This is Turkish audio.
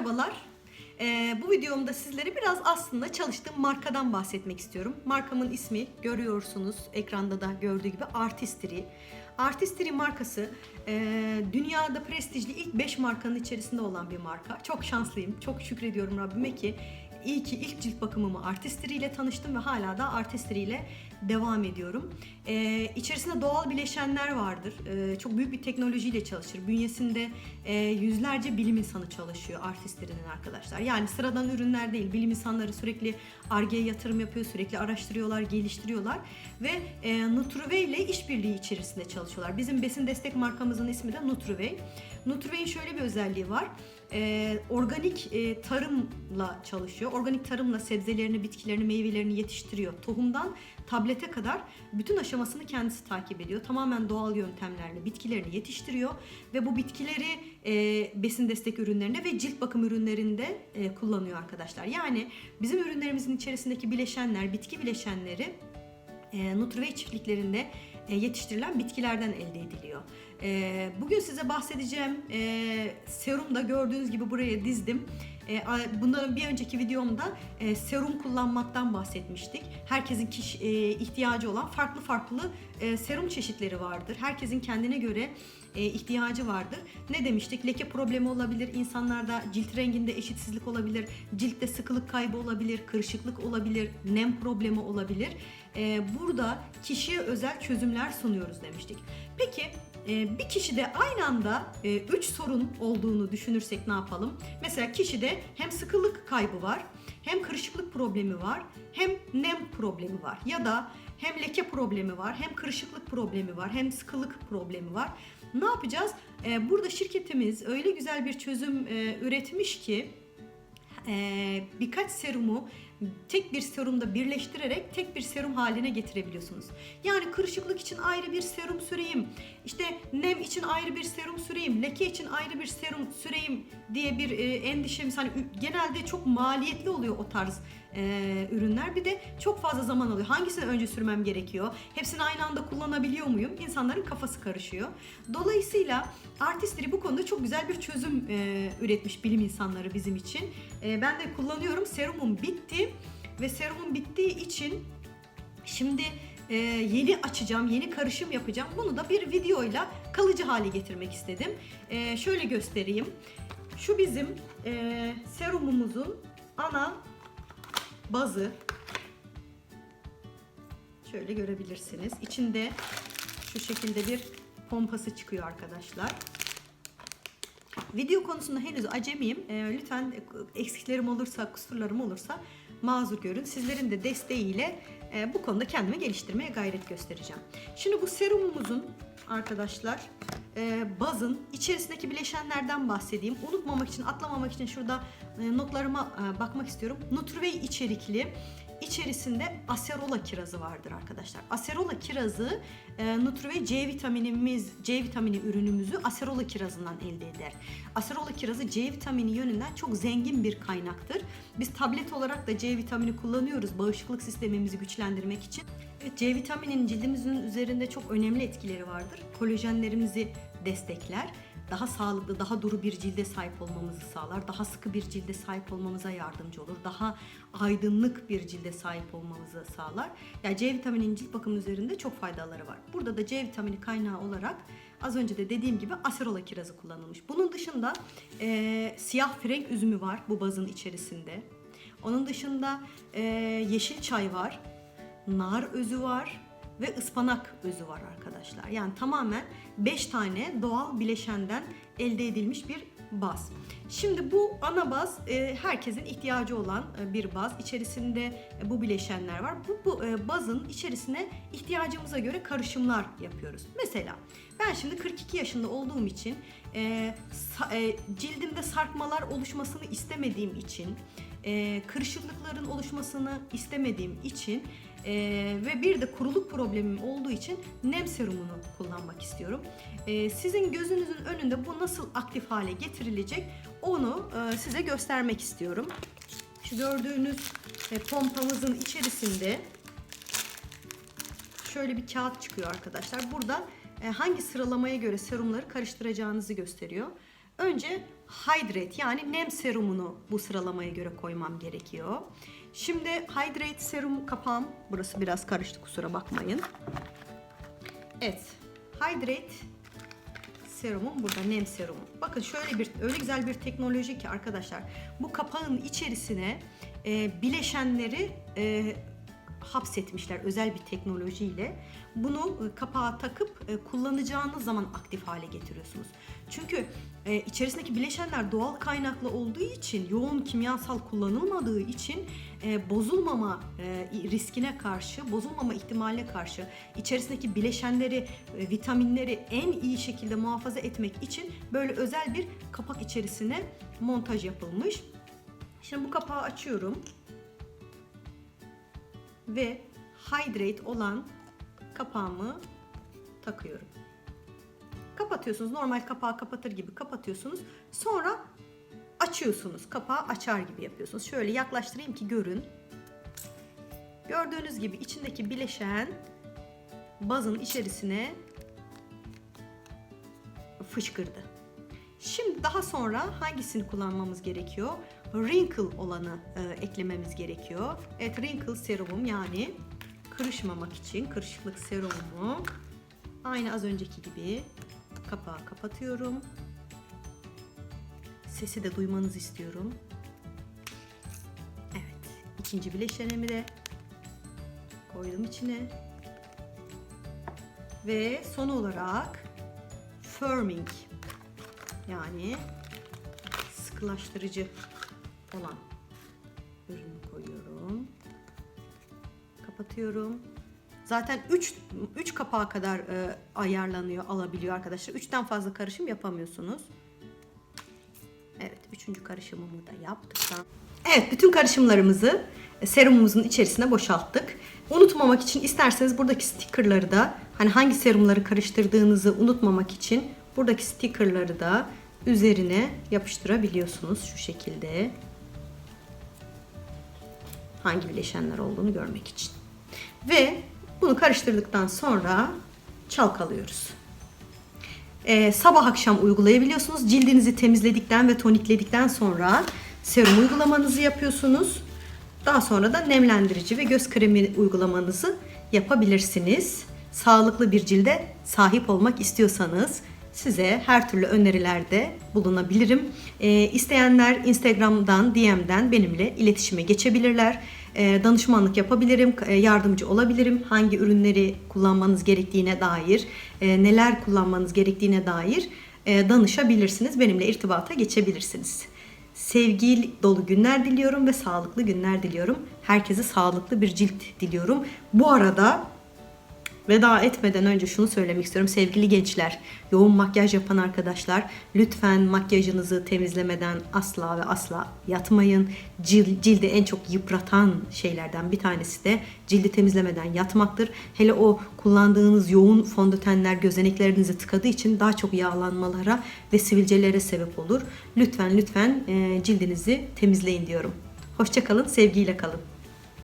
Merhabalar. Ee, bu videomda sizlere biraz aslında çalıştığım markadan bahsetmek istiyorum. Markamın ismi görüyorsunuz ekranda da gördüğü gibi Artistry. Artistry markası e, dünyada prestijli ilk 5 markanın içerisinde olan bir marka. Çok şanslıyım, çok şükrediyorum Rabbime ki iyi ki ilk cilt bakımımı Artistry ile tanıştım ve hala da Artistry ile devam ediyorum. Ee, içerisinde doğal bileşenler vardır. Ee, çok büyük bir teknolojiyle çalışır. Bünyesinde e, yüzlerce bilim insanı çalışıyor Artistry'nin arkadaşlar. Yani sıradan ürünler değil. Bilim insanları sürekli Ar-Ge'ye yatırım yapıyor, sürekli araştırıyorlar, geliştiriyorlar ve e, Nutrivey ile işbirliği içerisinde çalışıyorlar. Bizim besin destek markamızın ismi de Nutrivey. Nutrivey'in şöyle bir özelliği var. Ee, organik e, tarımla çalışıyor. Organik tarımla sebzelerini, bitkilerini, meyvelerini yetiştiriyor. Tohumdan tablete kadar bütün aşamasını kendisi takip ediyor. Tamamen doğal yöntemlerle bitkilerini yetiştiriyor ve bu bitkileri e, besin destek ürünlerinde ve cilt bakım ürünlerinde e, kullanıyor arkadaşlar. Yani bizim ürünlerimizin içerisindeki bileşenler, bitki bileşenleri e, Nutrivey çiftliklerinde e, yetiştirilen bitkilerden elde ediliyor. E, bugün size bahsedeceğim e, serum da gördüğünüz gibi buraya dizdim. E, bundan bir önceki videomda e, serum kullanmaktan bahsetmiştik. Herkesin e, ihtiyacı olan farklı farklı e, serum çeşitleri vardır. Herkesin kendine göre e, ihtiyacı vardır. Ne demiştik? Leke problemi olabilir, insanlarda cilt renginde eşitsizlik olabilir, ciltte sıkılık kaybı olabilir, kırışıklık olabilir, nem problemi olabilir. E, burada kişiye özel çözümler sunuyoruz demiştik. Peki e, bir kişide aynı anda 3 sorun olduğunu düşünürsek ne yapalım? Mesela kişide hem sıkılık kaybı var, hem kırışıklık problemi var, hem nem problemi var ya da hem leke problemi var, hem kırışıklık problemi var, hem sıkılık problemi var. Ne yapacağız? Ee, burada şirketimiz öyle güzel bir çözüm e, üretmiş ki e, birkaç serumu tek bir serumda birleştirerek tek bir serum haline getirebiliyorsunuz. Yani kırışıklık için ayrı bir serum süreyim, işte nem için ayrı bir serum süreyim, leke için ayrı bir serum süreyim diye bir e, endişemiz hani genelde çok maliyetli oluyor o tarz e, ürünler. Bir de çok fazla zaman alıyor. Hangisini önce sürmem gerekiyor? Hepsini aynı anda kullanabiliyor muyum? İnsanların kafası karışıyor. Dolayısıyla Artistry bu konuda çok güzel bir çözüm e, üretmiş bilim insanları bizim için. E, ben de kullanıyorum. Serumum bitti ve serumun bittiği için şimdi e, yeni açacağım, yeni karışım yapacağım. Bunu da bir videoyla kalıcı hale getirmek istedim. E, şöyle göstereyim. Şu bizim e, serumumuzun ana bazı. Şöyle görebilirsiniz. İçinde şu şekilde bir pompası çıkıyor arkadaşlar. Video konusunda henüz acemiyim. Ee, lütfen eksiklerim olursa, kusurlarım olursa mazur görün. Sizlerin de desteğiyle e, bu konuda kendimi geliştirmeye gayret göstereceğim. Şimdi bu serumumuzun arkadaşlar e, bazın içerisindeki bileşenlerden bahsedeyim. Unutmamak için, atlamamak için şurada e, notlarıma e, bakmak istiyorum. Nutrivey içerikli içerisinde aserola kirazı vardır arkadaşlar. Aserola kirazı e, Nutrivey C vitaminimiz, C vitamini ürünümüzü aserola kirazından elde eder. Aserola kirazı C vitamini yönünden çok zengin bir kaynaktır. Biz tablet olarak da C vitamini kullanıyoruz bağışıklık sistemimizi güçlendirmek için. Evet, C vitaminin cildimizin üzerinde çok önemli etkileri vardır. Kolajenlerimizi destekler daha sağlıklı, daha duru bir cilde sahip olmamızı sağlar. Daha sıkı bir cilde sahip olmamıza yardımcı olur. Daha aydınlık bir cilde sahip olmamızı sağlar. Yani C vitaminin cilt bakımı üzerinde çok faydaları var. Burada da C vitamini kaynağı olarak az önce de dediğim gibi aserola kirazı kullanılmış. Bunun dışında eee, siyah frenk üzümü var bu bazın içerisinde. Onun dışında eee, yeşil çay var, nar özü var, ve ıspanak özü var arkadaşlar. Yani tamamen 5 tane doğal bileşenden elde edilmiş bir baz. Şimdi bu ana baz e, herkesin ihtiyacı olan e, bir baz. İçerisinde e, bu bileşenler var. Bu, bu bazın içerisine ihtiyacımıza göre karışımlar yapıyoruz. Mesela ben şimdi 42 yaşında olduğum için cildimde sarkmalar oluşmasını istemediğim için e, kırışıklıkların oluşmasını istemediğim için e, ve bir de kuruluk problemim olduğu için nem serumunu kullanmak istiyorum. E, sizin gözünüzün önünde bu nasıl aktif hale getirilecek onu e, size göstermek istiyorum. Şu gördüğünüz e, pompamızın içerisinde şöyle bir kağıt çıkıyor arkadaşlar. Burada e, hangi sıralamaya göre serumları karıştıracağınızı gösteriyor. Önce Hydrate yani nem serumunu bu sıralamaya göre koymam gerekiyor. Şimdi Hydrate serum kapağım. Burası biraz karıştı kusura bakmayın. Evet. Hydrate serumum burada nem serumu. Bakın şöyle bir öyle güzel bir teknoloji ki arkadaşlar bu kapağın içerisine e, bileşenleri e, hapsetmişler özel bir teknolojiyle. Bunu e, kapağa takıp e, kullanacağınız zaman aktif hale getiriyorsunuz. Çünkü e, içerisindeki bileşenler doğal kaynaklı olduğu için, yoğun kimyasal kullanılmadığı için bozulmama riskine karşı, bozulmama ihtimaline karşı içerisindeki bileşenleri, vitaminleri en iyi şekilde muhafaza etmek için böyle özel bir kapak içerisine montaj yapılmış. Şimdi bu kapağı açıyorum ve hydrate olan kapağımı takıyorum. Kapatıyorsunuz. Normal kapağı kapatır gibi kapatıyorsunuz. Sonra açıyorsunuz. Kapağı açar gibi yapıyorsunuz. Şöyle yaklaştırayım ki görün. Gördüğünüz gibi içindeki bileşen bazın içerisine fışkırdı. Şimdi daha sonra hangisini kullanmamız gerekiyor? Wrinkle olanı e, eklememiz gerekiyor. Evet wrinkle serumum yani kırışmamak için kırışıklık serumumu aynı az önceki gibi kapağı kapatıyorum. Sesi de duymanızı istiyorum. Evet ikinci bileşenimi de koydum içine. Ve son olarak firming yani sıkılaştırıcı olan ürünü koyuyorum. Kapatıyorum. Zaten 3 3 kapağa kadar e, ayarlanıyor, alabiliyor arkadaşlar. 3'ten fazla karışım yapamıyorsunuz. Evet, üçüncü karışımımı da yaptık. Evet, bütün karışımlarımızı e, serumumuzun içerisine boşalttık. Unutmamak için isterseniz buradaki stickerları da hani hangi serumları karıştırdığınızı unutmamak için buradaki stickerları da üzerine yapıştırabiliyorsunuz şu şekilde. Hangi bileşenler olduğunu görmek için. Ve bunu karıştırdıktan sonra çalkalıyoruz. Ee, sabah akşam uygulayabiliyorsunuz. Cildinizi temizledikten ve tonikledikten sonra serum uygulamanızı yapıyorsunuz. Daha sonra da nemlendirici ve göz kremi uygulamanızı yapabilirsiniz. Sağlıklı bir cilde sahip olmak istiyorsanız size her türlü önerilerde bulunabilirim. Ee, isteyenler Instagram'dan, DM'den benimle iletişime geçebilirler. Ee, danışmanlık yapabilirim, e, yardımcı olabilirim. Hangi ürünleri kullanmanız gerektiğine dair, e, neler kullanmanız gerektiğine dair e, danışabilirsiniz. Benimle irtibata geçebilirsiniz. Sevgi dolu günler diliyorum ve sağlıklı günler diliyorum. Herkese sağlıklı bir cilt diliyorum. Bu arada Veda etmeden önce şunu söylemek istiyorum sevgili gençler, yoğun makyaj yapan arkadaşlar lütfen makyajınızı temizlemeden asla ve asla yatmayın. Cil, cildi en çok yıpratan şeylerden bir tanesi de cildi temizlemeden yatmaktır. Hele o kullandığınız yoğun fondötenler gözeneklerinizi tıkadığı için daha çok yağlanmalara ve sivilcelere sebep olur. Lütfen lütfen cildinizi temizleyin diyorum. Hoşçakalın, sevgiyle kalın.